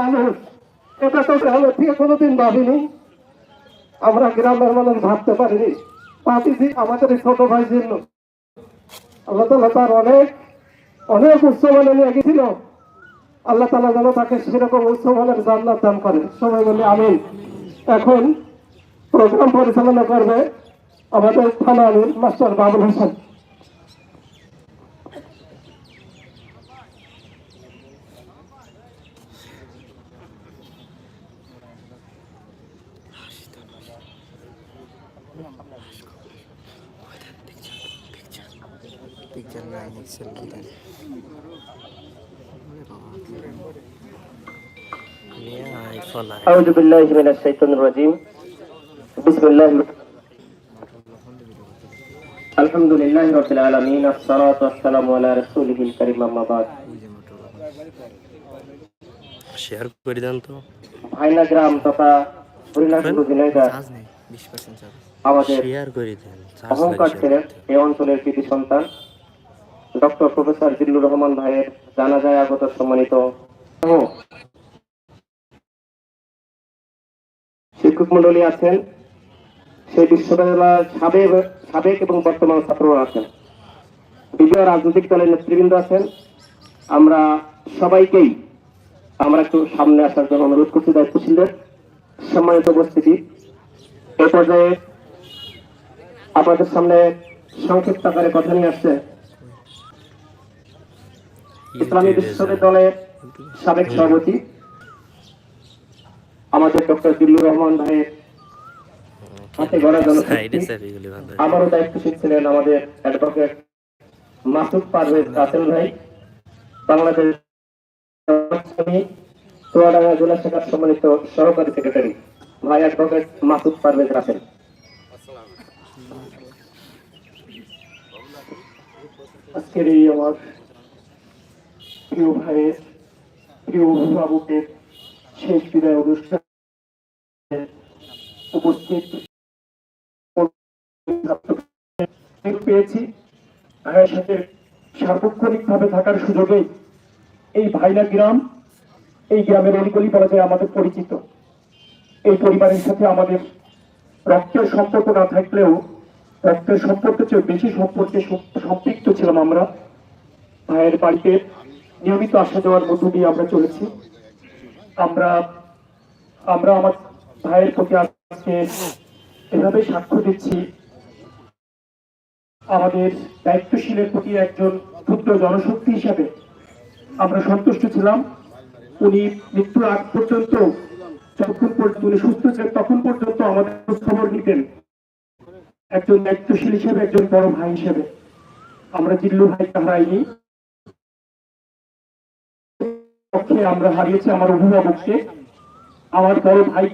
মানুষ, এটা তো গ্রামের থেকে কোনোদিন ভাবিনি। আমরা গ্রামের মানুষ ভাবতে পারিনি। পাতিছি আমাদের ছোট ভাই জন্য। আল্লাহ তালা তার অনেক অনেক মানে নিয়ে গেছিল আল্লাহ তালা যেন তাকে সেরকম উচ্চ মানের জান্নাত দান করে। সবাই বলে আমিন। এখন প্রোগ্রাম পরিচালনা করবে আমাদের থানা মাস্টার বাবুল হোসেন। পিকচার নাই এক্সেল কি জানি আইফোন أعوذ بالله من الشيطان الرجيم بسم الله الحمد لله رب العالمين الصلاة والسلام على رسوله الكريم أما بعد শেয়ার করে দেন তো ভাইনা গ্রাম তথা হরিনাথপুর ঝিনাইদহ চার্জ নেই বিশ পার্সেন্ট চার্জ আমাদের শেয়ার করে দেন চার্জ অহংকার ছেড়ে এই অঞ্চলের কৃতি সন্তান ডক্টর প্রফেসর জিল্লুর রহমান ভাইয়ের জানা যায় আগত সম্মানিত শিক্ষক মন্ডলী আছেন, সেই বিশ্ববিদ্যালয়ের সাবেক সাবেক এবং বর্তমান ছাত্ররা আছেন। বিভিন্ন রাজনৈতিক দলের নেতৃবৃন্দ আছেন। আমরা সবাইকেই, আমরা একটু সামনে আসার জন্য অনুরোধ করছি দায়িত্বশীলদের সম্মানিত উপস্থিতি। এ পর্যায়ে আপনাদের সামনে সংক্ষিপ্ত আকারে কথা নিয়ে আসছে ইসলামী বিশ্ববিদ্যালয়ের সাবেক সভাপতি আমাদের ডক্টর দিল্লুর রহমান ভাইয়ের হাতে গড়া আমারও দায়িত্বশীল ছিলেন আমাদের অ্যাডভোকেট মাসুদ পারভেজ রাসেল ভাই বাংলাদেশ চুয়াডাঙ্গা জেলা শাখার সম্মানিত সহকারী সেক্রেটারি ভাই অ্যাডভোকেট মাসুদ পারভেজ রাসেল আজকের এই আমার প্রিয় ভাইয়ের, প্রিয় অভিভাবকের শেষ বিদায় অনুষ্ঠান উপস্থিত পেয়েছি ভাইয়ের সাথে থাকার সুযোগে এই ভাইলা গ্রাম, এই গ্রামের অলিগলি বলা যায় আমাদের পরিচিত। এই পরিবারের সাথে আমাদের রক্তের সম্পর্ক না থাকলেও, রক্তের সম্পর্কের চেয়ে বেশি সম্পর্কে সম্পৃক্ত ছিলাম আমরা। ভাইয়ের বাড়িতে নিয়মিত আসা যাওয়ার মধ্য দিয়ে আমরা চলেছি। আমরা আমরা আমার ভাইয়ের প্রতি আজকে এভাবে সাক্ষ্য দিচ্ছি। আমাদের দায়িত্বশীলের প্রতি একজন ক্ষুদ্র জনশক্তি হিসাবে আমরা সন্তুষ্ট ছিলাম। উনি মৃত্যুর আগ পর্যন্ত যখন পর্যন্ত উনি সুস্থ ছিলেন, তখন পর্যন্ত আমাদের খবর নিতেন। একজন দায়িত্বশীল হিসেবে, একজন বড় ভাই হিসেবে। আমরা জিল্লু ভাইকে হারাইনি আমরা হারিয়েছি আমার অভিভাবককে। আমার বড় ভাই